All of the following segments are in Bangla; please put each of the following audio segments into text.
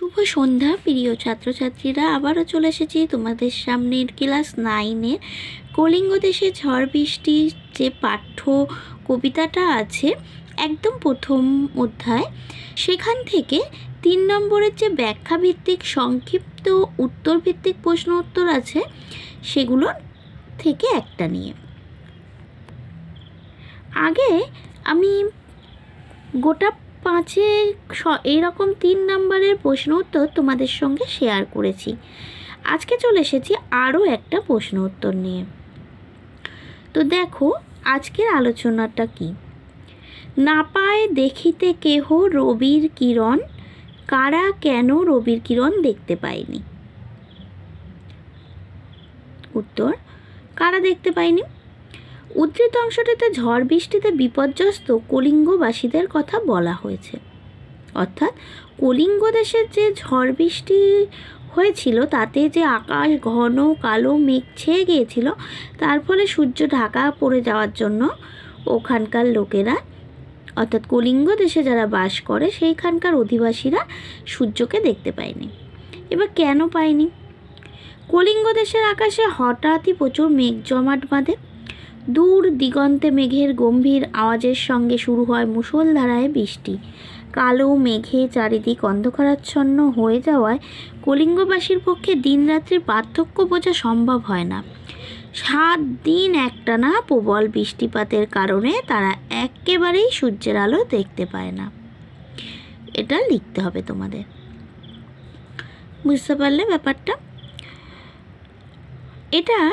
শুভ সন্ধ্যা, প্রিয় ছাত্রছাত্রীরা। আবারও চলে এসেছি তোমাদের সামনের ক্লাস নাইনের কলিঙ্গ দেশে ঝড় বৃষ্টির যে পাঠ্য কবিতাটা আছে, একদম প্রথম অধ্যায়। সেখান থেকে তিন নম্বরের যে ব্যাখ্যাভিত্তিক, সংক্ষিপ্ত, উত্তরভিত্তিক প্রশ্ন উত্তর আছে, সেগুলোর থেকে একটা নিয়ে। আগে আমি গোটা পাঁচে এইরকম তিন নম্বরের প্রশ্ন উত্তর তোমাদের সঙ্গে শেয়ার করেছি। আজকে চলে এসেছি আরও একটা প্রশ্ন উত্তর নিয়ে। তো দেখো, আজকের আলোচনাটা কি? না পায় দেখিতে কেহ রবির কিরণ, কারা কেন রবির কিরণ দেখতে পায়নি? উত্তর, কারা দেখতে পায়নি? উদ্ধৃত অংশটিতে ঝড় বৃষ্টিতে বিপর্যস্ত কলিঙ্গবাসীদের কথা বলা হয়েছে। অর্থাৎ কলিঙ্গ দেশের যে ঝড় বৃষ্টি হয়েছিল, তাতে যে আকাশ ঘন, কালো, মেঘ ছেয়ে গিয়েছিল, তার ফলে সূর্য ঢাকা পড়ে যাওয়ার জন্য ওখানকার লোকেরা, অর্থাৎ কলিঙ্গ দেশে যারা বাস করে, সেইখানকার অধিবাসীরা সূর্যকে দেখতে পায়নি। এবার কেন পায়নি? কলিঙ্গ দেশের আকাশে হঠাৎই প্রচুর মেঘ জমাট বাঁধে। দূর দিগন্তে মেঘের গম্ভীর আওয়াজের সঙ্গে শুরু হয় মুষলধারায় বৃষ্টি। কালো মেঘে চারিদিক অন্ধকারাচ্ছন্ন হয়ে যাওয়ায় কলিঙ্গবাসীর পক্ষে দিনরাত্রির পার্থক্য বোঝা সম্ভব হয় না। সাত দিন একটানা প্রবল বৃষ্টিপাতের কারণে তারা একেবারেই সূর্যের আলো দেখতে পায় না। এটা লিখতে হবে তোমাদের। বুঝতে পারলে ব্যাপারটা? এটা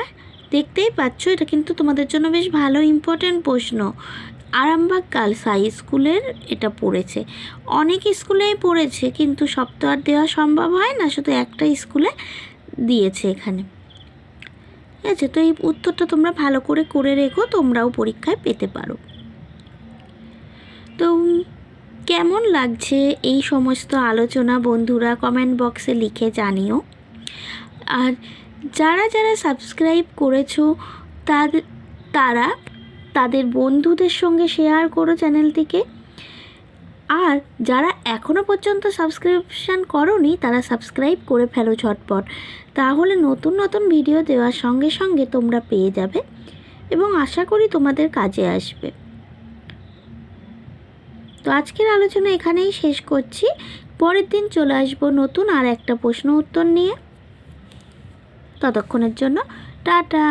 দেখতেই পাচ্ছ, এটা কিন্তু তোমাদের জন্য বেশ ভালো ইম্পর্ট্যান্ট প্রশ্ন। আরামবাগ গার্লস হাই স্কুলের এটা পড়েছে। অনেক স্কুলেই পড়েছে, কিন্তু সব তো আর দেওয়া সম্ভব হয় না, শুধু একটা স্কুলে দিয়েছে এখানে। ঠিক আছে, তো এই উত্তরটা তোমরা ভালো করে করে রেখো, তোমরাও পরীক্ষায় পেতে পারো। তো কেমন লাগছে এই সমস্ত আলোচনা বন্ধুরা কমেন্ট বক্সে লিখে জানিও। আর যারা যারা সাবস্ক্রাইব করেছ তাদের তারা তাদের বন্ধুদের সঙ্গে শেয়ার করো চ্যানেলটিকে আর যারা এখনও পর্যন্ত সাবস্ক্রিপশান করনি, তারা সাবস্ক্রাইব করে ফেলো ঝটপট। তাহলে নতুন নতুন ভিডিও দেওয়ার সঙ্গে সঙ্গে তোমরা পেয়ে যাবে এবং আশা করি তোমাদের কাজে আসবে। তো আজকের আলোচনা এখানেই শেষ করছি। পরের দিন চলে আসব নতুন আর একটা প্রশ্ন উত্তর নিয়ে। ততক্ষণের জন্য টাটা।